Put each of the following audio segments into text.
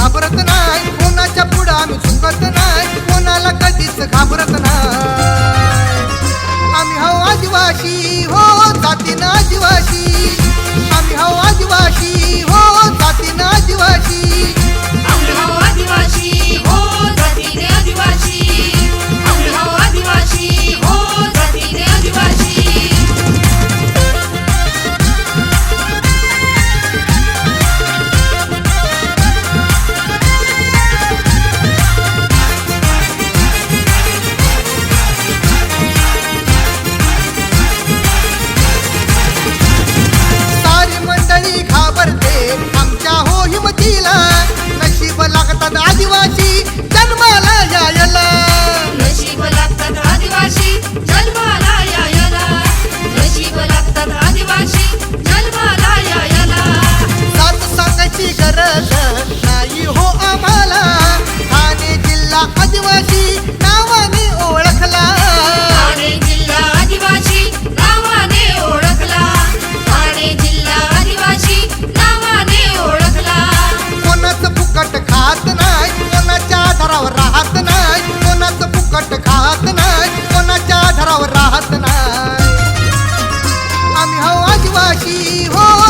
Ah, राहत ना आम्ही हो आदिवासी हो.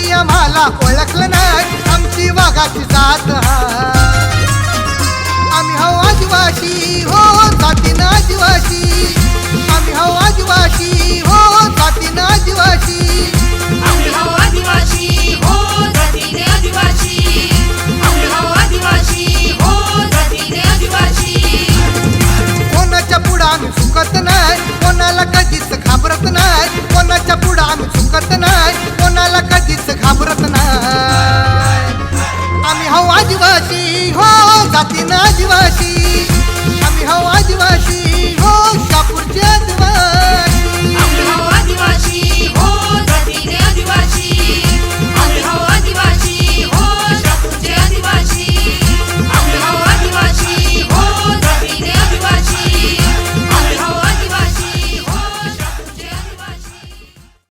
तुम्ही आम्हाला ओळखलं नाही. आमची वाघाची जात आम्ही हो आदिवासी हो जातीनं आदिवासी. नाजीवाशी